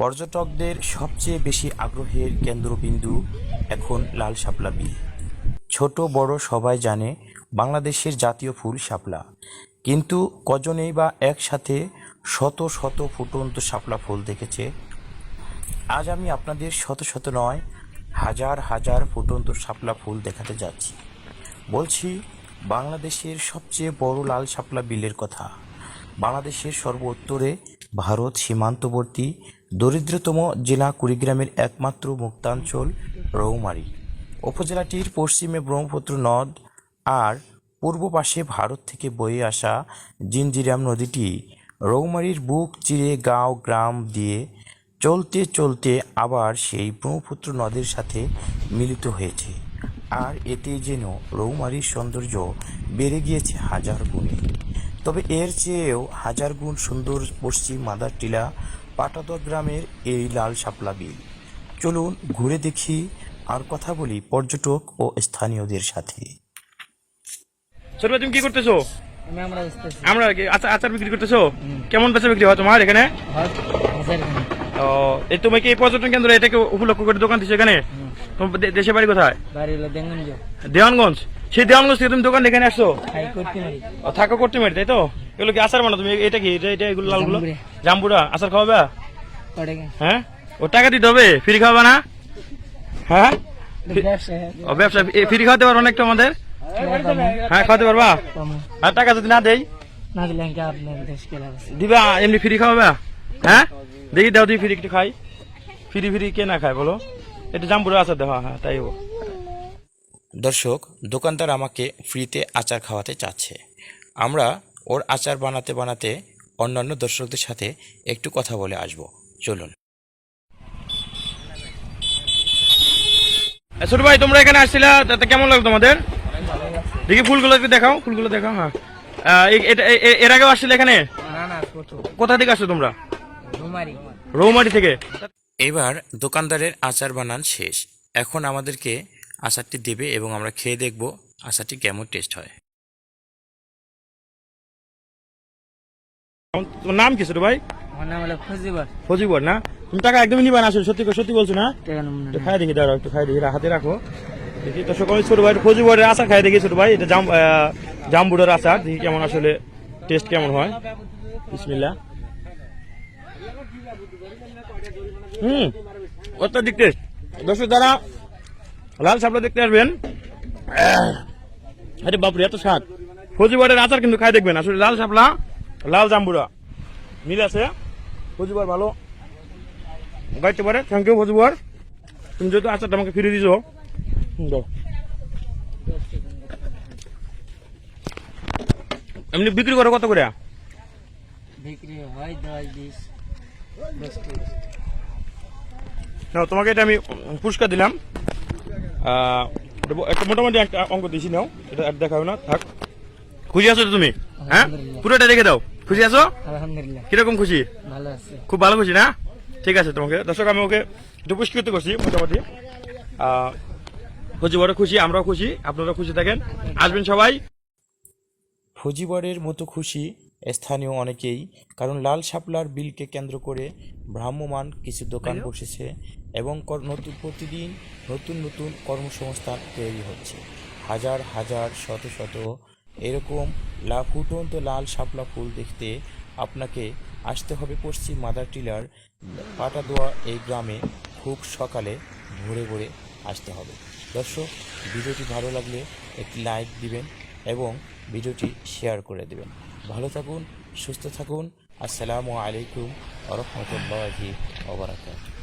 পর্যটকদের সবচেয়ে বেশি আগ্রহের কেন্দ্রবিন্দু এখন লাল শাপলা বিল। ছোট, বড় সবাই জানে বাংলাদেশের জাতীয় ফুল শাপলা। কিন্তু কজনেই বা একসাথে শত শত ফুটন্ত শাপলা ফুল দেখেছে? আজ আমি আপনাদের শত শত নয়, হাজার হাজার ফুটন্ত শাপলা ফুল দেখাতে যাচ্ছি। বলছি, বাংলাদেশের সবচেয়ে বড় লাল শাপলা বিলের কথা। বাংলাদেশের সর্ব উত্তরে ভারত সীমান্তবর্তী দরিদ্রতম জেলা কুড়িগ্রামের একমাত্র মুক্তাঞ্চল রৌমারি। উপজেলাটির পশ্চিমে ব্রহ্মপুত্র নদ আর পূর্ব পাশে ভারত থেকে বয়ে আসা জিঞ্জিরাম নদীটি রৌমারীর বুক চিরে গাঁও, গ্রাম দিয়ে চলতে চলতে আবার সেই ব্রহ্মপুত্র নদের সাথে মিলিত হয়েছে। আর এতে যেন রৌমারির সৌন্দর্য বেড়ে গিয়েছে হাজার গুণে। তবে এর চেয়েও হাজার গুণ সুন্দর পশ্চিম মাদার টিলা পাটাদর গ্রামের এই লাল শাপলা বিল। চলুন ঘুরে দেখি আর কথা বলি পর্যটক ও স্থানীয়দের সাথে। ছোট তুমি কি করতেছো? আমরা বুঝতেছি আচার আচার বিক্রি করতেছো? কেমন বেচা বিক্রি হয় তোমার এখানে? ও এই তুমি কি এই পর্যটন কেন্দ্র এটাকে উপলক্ষ করে দোকান দিছো এখানে? তোমার দে- দেশের বাড়ি কোথায়? বাড়ি হলো দেঙ্গঞ্জ দেওয়ানগঞ্জ। সেই দেওয়ানগঞ্জ থেকে তুমি দোকান এখানে আসছো? করতে পারি থাকো করতে মারি তাই তো? এগুলো কি আচার বানো তুমি? এটা কি? এটা এটা এগুলো লালগুলো? জাম্বুরা। আচার খাওয়াবে? হ্যাঁ? ও টাকা দিতে হবে ফ্রি খাওয়াবে না? হ্যাঁ? ব্যবসা ও ব্যবসা ফ্রি খাওয়াতে পারব অনেকটা আমাদের? হ্যাঁ খাওয়াতে পারবা? আর টাকা যদি না দেই? না দিলে কি আপনার দেশ কেলা দিবা এমনি ফ্রি খাওয়াবে? হ্যাঁ? দেখি দাও দিই ফ্রি একটু খাই। ফ্রি ফ্রি কে না খায় বলো? এটা জাম্বুরা আচার দেওয়া হ্যাঁ তাই হব দর্শক দোকানদার আমাকে ফ্রিতে আচার খাওয়াতে চাচ্ছে। আমরা ওর আচার বানাতে বানাতে অন্যান্য দর্শকদের সাথে একটু কথা বলে আসব। চলুন। ছোট ভাই তোমরা এখানে আসছিলা তাতে কেমন লাগল তোমাদের? দেখি ফুলগুলো একটু দেখাও ফুলগুলো দেখাও হ্যাঁ। এর আগেও আসছিলে এখানে? না না ছোট। কোথা থেকে আসছো তোমরা? রৌমারি থেকে? এবার দোকানদারের আচার বানান শেষ। এখন আমাদেরকে আচারটি দেবে এবং আমরা খেয়ে দেখব আচারটি কেমন টেস্ট হয়। তোমার নাম কি ছোট ভাই? আমার নাম হলো ফজিবর। ফজিবর না? তুমি টাকা একদমই নিবা না আসলে সত্যি সত্যি বলছো না? একটু খাই দেখি দাঁড়াও একটু খাই দেখি হাতে রাখো। দেখি তো সকলে ছোট ভাই ফজিবরের আচার খাই দেখি ছোট ভাই এটা জাম জামবুড়ের আচার দেখি কেমন আসলে টেস্ট কেমন হয়। বিসমিল্লা হুম অত্যাধিক টেস্ট দর্শক দ্বারা লাল সাপলা দেখতে আসবেন আরে বাপরে এত স্বাদ। ফজিবরের আচার কিন্তু খাই দেখবেন আসলে লাল সাপলা লাল জাম্বুরা। মিল আছে? ফজিবর ভালো। গাইতে পারে? থ্যাংক ইউ ফজিবর তুমি যেহেতু আচারটা আমাকে ফিরে দিছো। এমনি বিক্রি করো কত করে? বিক্রি হয় দশ বিশ। দশ তোমাকে এটা আমি পুরস্কার দিলাম। একটা মোটামুটি একটা অঙ্ক দিছি নাও। এটা আর দেখাও না থাক। খুশি আছো তুমি? হ্যাঁ। পুরোটা রেখে দাও। খুশি আছো? আলহামদুলিল্লাহ। কীরকম খুশি? ভালো আছে। খুব ভালো খুশি না? ঠিক আছে তোমাকে। দর্শক আমি ওকে একটু পুরস্কৃত করছি মোটামুটি। আহ, খুশি বড় খুশি আমরাও খুশি আপনারাও খুশি থাকেন। আসবেন সবাই। ফজিবরের মতো খুশি স্থানীয় অনেকেই কারণ লাল শাপলার বিলকে কেন্দ্র করে ভ্রাম্যমান কিছু দোকান বসেছে এবং কর- নতুন প্রতিদিন নতুন নতুন কর্মসংস্থান তৈরি হচ্ছে। হাজার হাজার শত শত এরকম লা ফুটন্ত লাল শাপলা ফুল দেখতে আপনাকে আসতে হবে পশ্চিম মাদার টিলার পাটাদোয়া এই গ্রামে। খুব সকালে ভোরে ভোরে আসতে হবে। দর্শক, ভিডিওটি ভালো লাগলে একটি লাইক দিবেন এবং ভিডিওটি শেয়ার করে দেবেন। ভালো থাকুন, সুস্থ থাকুন। আসসালামু আলাইকুম রহমতুল্লাহি ওবরাকাতুহু